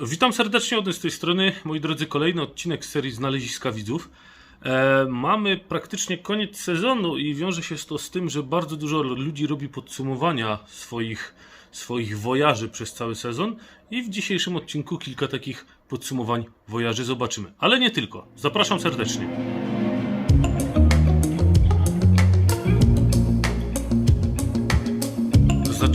Witam serdecznie od z tej strony, moi drodzy, kolejny odcinek serii Znaleziska Widzów. E, mamy praktycznie koniec sezonu i wiąże się to z tym, że bardzo dużo ludzi robi podsumowania swoich, swoich wojaży przez cały sezon i w dzisiejszym odcinku kilka takich podsumowań wojaży zobaczymy. Ale nie tylko. Zapraszam serdecznie.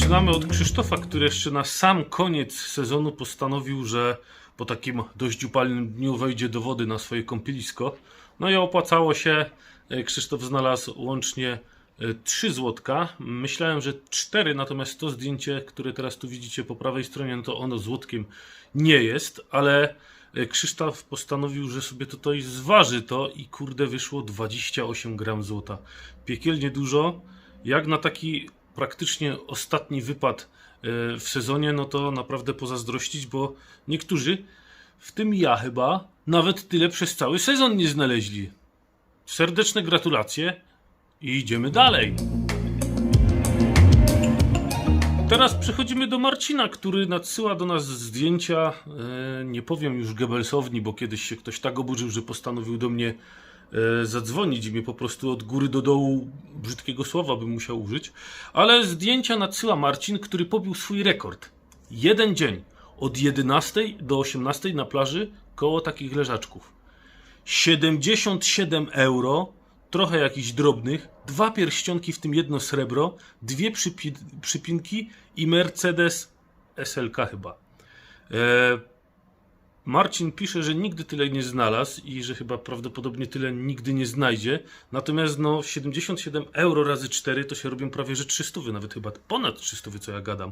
Zaczynamy od Krzysztofa, który jeszcze na sam koniec sezonu postanowił, że po takim dość upalnym dniu wejdzie do wody na swoje kąpielisko. No i opłacało się. E, Krzysztof znalazł łącznie e, 3 złotka. Myślałem, że 4, natomiast to zdjęcie, które teraz tu widzicie po prawej stronie, no to ono złotkiem nie jest, ale e, Krzysztof postanowił, że sobie tutaj zważy to i kurde wyszło 28 gram złota. Piekielnie dużo. Jak na taki praktycznie ostatni wypad e, w sezonie, no to naprawdę pozazdrościć, bo niektórzy, w tym ja chyba, nawet tyle przez cały sezon nie znaleźli. Serdeczne gratulacje i idziemy dalej. Teraz przechodzimy do Marcina, który nadsyła do nas zdjęcia, e, nie powiem już Goebbelsowni, bo kiedyś się ktoś tak oburzył, że postanowił do mnie zadzwonić i mnie po prostu od góry do dołu brzydkiego słowa bym musiał użyć, ale zdjęcia nadsyła Marcin, który pobił swój rekord. Jeden dzień, od 11 do 18 na plaży, koło takich leżaczków. 77 euro, trochę jakichś drobnych, dwa pierścionki, w tym jedno srebro, dwie przypi- przypinki i Mercedes SLK chyba. E, Marcin pisze, że nigdy tyle nie znalazł i że chyba prawdopodobnie tyle nigdy nie znajdzie. Natomiast no 77 euro razy 4 to się robią prawie że 300, nawet chyba ponad 300, co ja gadam.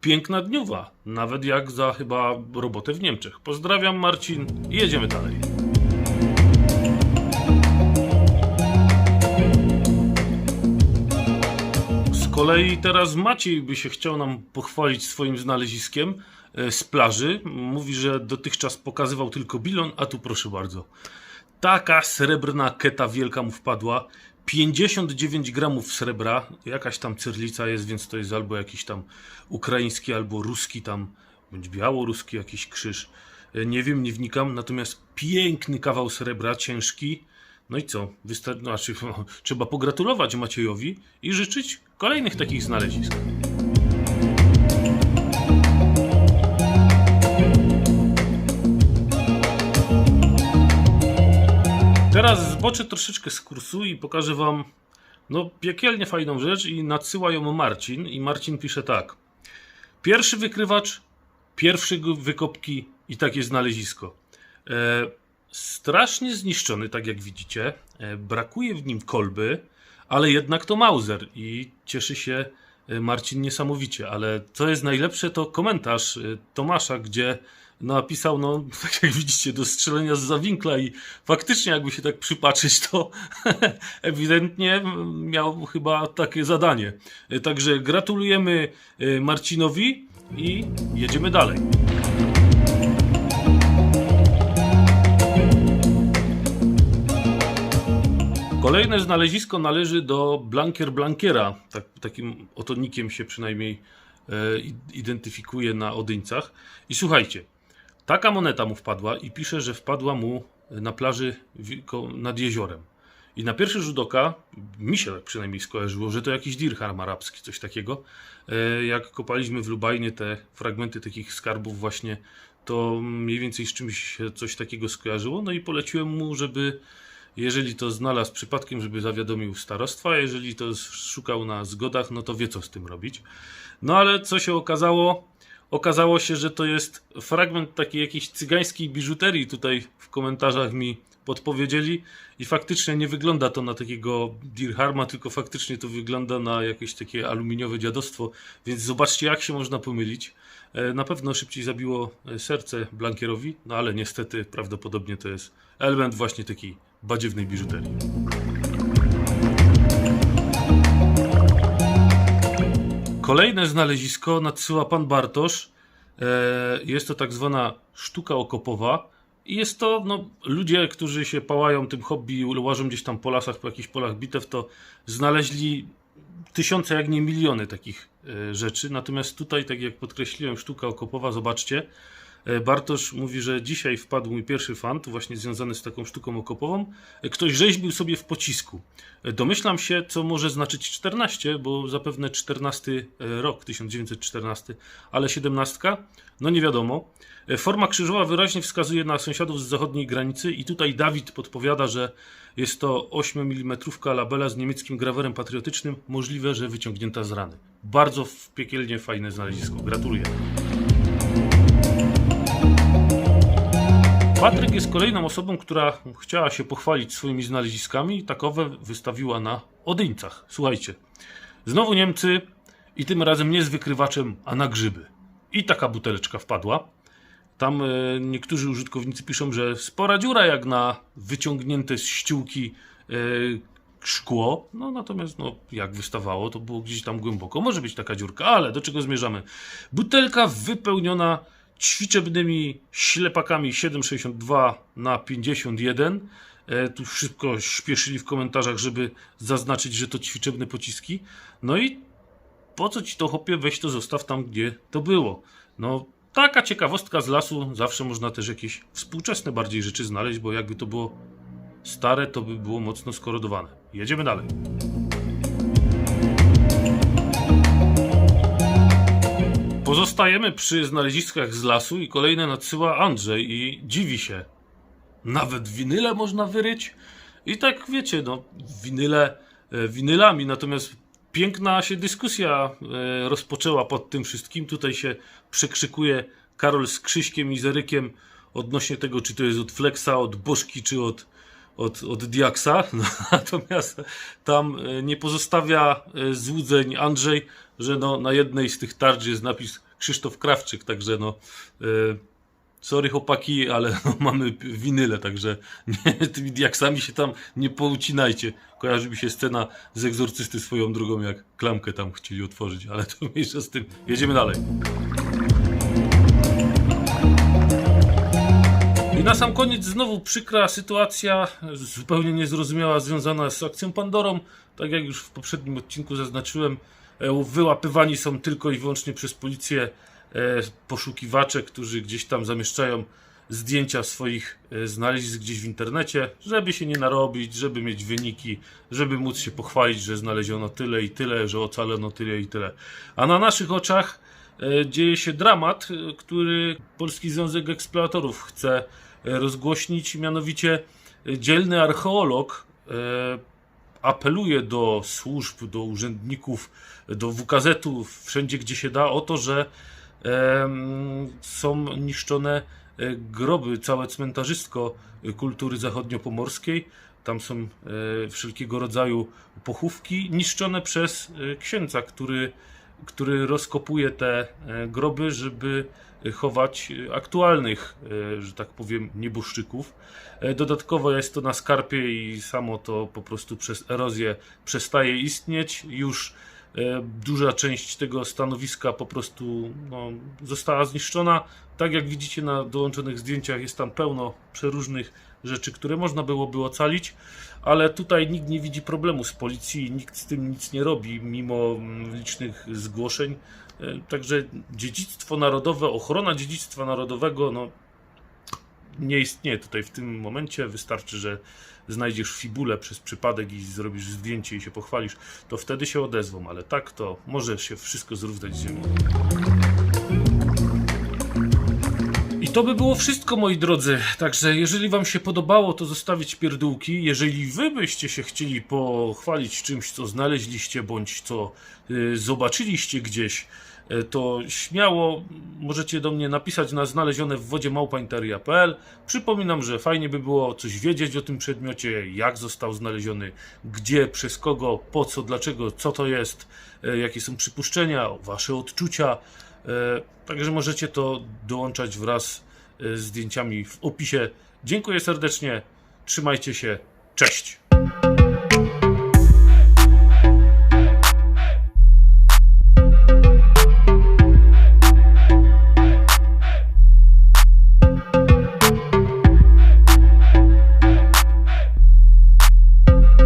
Piękna dniowa, nawet jak za chyba robotę w Niemczech. Pozdrawiam Marcin i jedziemy dalej. Z kolei teraz Maciej by się chciał nam pochwalić swoim znaleziskiem z plaży. Mówi, że dotychczas pokazywał tylko bilon, a tu proszę bardzo. Taka srebrna keta wielka mu wpadła. 59 gramów srebra, jakaś tam cyrlica jest, więc to jest albo jakiś tam ukraiński, albo ruski tam, bądź białoruski jakiś krzyż. E, Nie wiem, nie wnikam, natomiast piękny kawał srebra, ciężki. No i co? Wystar- znaczy, trzeba pogratulować Maciejowi i życzyć kolejnych takich znalezisk. Teraz zboczę troszeczkę z kursu i pokażę Wam no, piekielnie fajną rzecz i nadsyła ją Marcin. I Marcin pisze tak. Pierwszy wykrywacz, pierwszy g- wykopki i takie znalezisko. E, strasznie zniszczony, tak jak widzicie. E, brakuje w nim kolby, ale jednak to Mauser i cieszy się e, Marcin niesamowicie. Ale co jest najlepsze, to komentarz e, Tomasza, gdzie napisał, no, tak jak widzicie, do strzelenia z zawinkla i faktycznie jakby się tak przypatrzeć, to ewidentnie miał chyba takie zadanie. Także gratulujemy e, Marcinowi i jedziemy dalej. Kolejne znalezisko należy do Blankier Blankiera. Tak, takim oto nikiem się przynajmniej e, identyfikuje na Odyńcach. I słuchajcie, taka moneta mu wpadła i pisze, że wpadła mu na plaży nad jeziorem. I na pierwszy rzut oka, mi się przynajmniej skojarzyło, że to jakiś dirham arabski, coś takiego. E, Jak kopaliśmy w Lubajnie te fragmenty takich skarbów właśnie, to mniej więcej z czymś coś takiego skojarzyło. No i poleciłem mu, żeby jeżeli to znalazł przypadkiem, żeby zawiadomił starostwa, jeżeli to szukał na zgodach, no to wie co z tym robić. No ale co się okazało? Okazało się, że to jest fragment takiej jakiejś cygańskiej biżuterii. Tutaj w komentarzach mi podpowiedzieli i faktycznie nie wygląda to na takiego dirharma, tylko faktycznie to wygląda na jakieś takie aluminiowe dziadostwo, więc zobaczcie jak się można pomylić. E, Na pewno szybciej zabiło e, serce Blankierowi, no ale niestety prawdopodobnie to jest element właśnie takiej badziewnej biżuterii. Kolejne znalezisko nadsyła pan Bartosz. E, Jest to tak zwana sztuka okopowa. I jest to no, ludzie, którzy się pałają tym hobby, łażą gdzieś tam po lasach, po jakichś polach bitew, to znaleźli tysiące, jak nie miliony takich e, rzeczy. Natomiast tutaj, tak jak podkreśliłem, sztuka okopowa, zobaczcie, Bartosz mówi, że dzisiaj wpadł mój pierwszy fant, właśnie związany z taką sztuką okopową. E, Ktoś rzeźbił sobie w pocisku. E, Domyślam się, co może znaczyć 14, bo zapewne 14 rok, 1914, ale 17? No nie wiadomo. E, Forma krzyżowa wyraźnie wskazuje na sąsiadów z zachodniej granicy i tutaj Dawid podpowiada, że jest to 8 mm labela z niemieckim grawerem patriotycznym, możliwe, że wyciągnięta z rany. Bardzo w- piekielnie fajne znalezisko. Gratuluję. Patryk jest kolejną osobą, która chciała się pochwalić swoimi znaleziskami i takowe wystawiła na Odyńcach. Słuchajcie, znowu Niemcy i tym razem nie z wykrywaczem, a na grzyby. I taka buteleczka wpadła. Tam e, niektórzy użytkownicy piszą, że spora dziura jak na wyciągnięte z ściółki e, szkło. No natomiast no, jak wystawało, to było gdzieś tam głęboko. Może być taka dziurka, ale do czego zmierzamy? Butelka wypełniona ćwiczebnymi ślepakami 7,62 na 51. E, tu szybko śpieszyli w komentarzach, żeby zaznaczyć, że to ćwiczebne pociski. No i po co ci to chopie, weź to zostaw tam, gdzie to było. No, taka ciekawostka z lasu, zawsze można też jakieś współczesne bardziej rzeczy znaleźć, bo jakby to było stare, to by było mocno skorodowane. Jedziemy dalej. Pozostajemy przy znaleziskach z lasu i kolejne nadsyła Andrzej i dziwi się. Nawet winyle można wyryć? I tak wiecie, no, winyle e, winylami, natomiast piękna się dyskusja e, rozpoczęła pod tym wszystkim. Tutaj się przekrzykuje Karol z Krzyśkiem i Zerykiem odnośnie tego, czy to jest od Flexa, od Bożki, czy od, od, od Diaksa. Natomiast tam e, nie pozostawia e, złudzeń Andrzej, że no, na jednej z tych tarcz jest napis Krzysztof Krawczyk, także no. e, Sorry chłopaki, ale no, mamy winyle, także nie, tymi diaksami się tam nie poucinajcie. Kojarzy mi się scena z egzorcysty swoją drogą, jak klamkę tam chcieli otworzyć, ale to mniejsza z tym. Jedziemy dalej. I na sam koniec znowu przykra sytuacja, zupełnie niezrozumiała, związana z akcją Pandorą. Tak jak już w poprzednim odcinku zaznaczyłem, e, wyłapywani są tylko i wyłącznie przez policję e, poszukiwacze, którzy gdzieś tam zamieszczają zdjęcia swoich e, znalezisk gdzieś w internecie, żeby się nie narobić, żeby mieć wyniki, żeby móc się pochwalić, że znaleziono tyle i tyle, że ocalono tyle i tyle. A na naszych oczach dzieje się dramat, który Polski Związek Eksploratorów chce rozgłośnić, mianowicie e, dzielny archeolog e, apeluje do służb, do urzędników, do WKZ-u, wszędzie gdzie się da, o to, że są niszczone e, groby, całe cmentarzystko e, kultury zachodniopomorskiej. Tam są e, wszelkiego rodzaju pochówki niszczone przez e, księdza, który, który rozkopuje te e, groby, żeby e, chować e, aktualnych, e, że tak powiem, nieboszczyków. E, Dodatkowo jest to na skarpie i samo to po prostu przez erozję przestaje istnieć. Już e, duża część tego stanowiska po prostu no, została zniszczona. Tak jak widzicie na dołączonych zdjęciach, jest tam pełno przeróżnych rzeczy, które można byłoby ocalić, ale tutaj nikt nie widzi problemu z policji, nikt z tym nic nie robi, mimo mm, licznych zgłoszeń. E, Także dziedzictwo narodowe, ochrona dziedzictwa narodowego, no, nie istnieje tutaj w tym momencie. Wystarczy, że znajdziesz fibulę przez przypadek i zrobisz zdjęcie i się pochwalisz, to wtedy się odezwą, ale tak to może się wszystko zrównać z ziemią. To by było wszystko, moi drodzy. Także jeżeli Wam się podobało, to zostawić pierdółki. Jeżeli Wy byście się chcieli pochwalić czymś, co znaleźliście, bądź co y, zobaczyliście gdzieś, y, to śmiało możecie do mnie napisać na znalezione w wodzie małpainteria.pl. Przypominam, że fajnie by było coś wiedzieć o tym przedmiocie, jak został znaleziony, gdzie, przez kogo, po co, dlaczego, co to jest, y, jakie są przypuszczenia, Wasze odczucia. E, Także możecie to dołączać wraz e, z zdjęciami w opisie. Dziękuję serdecznie, trzymajcie się, cześć!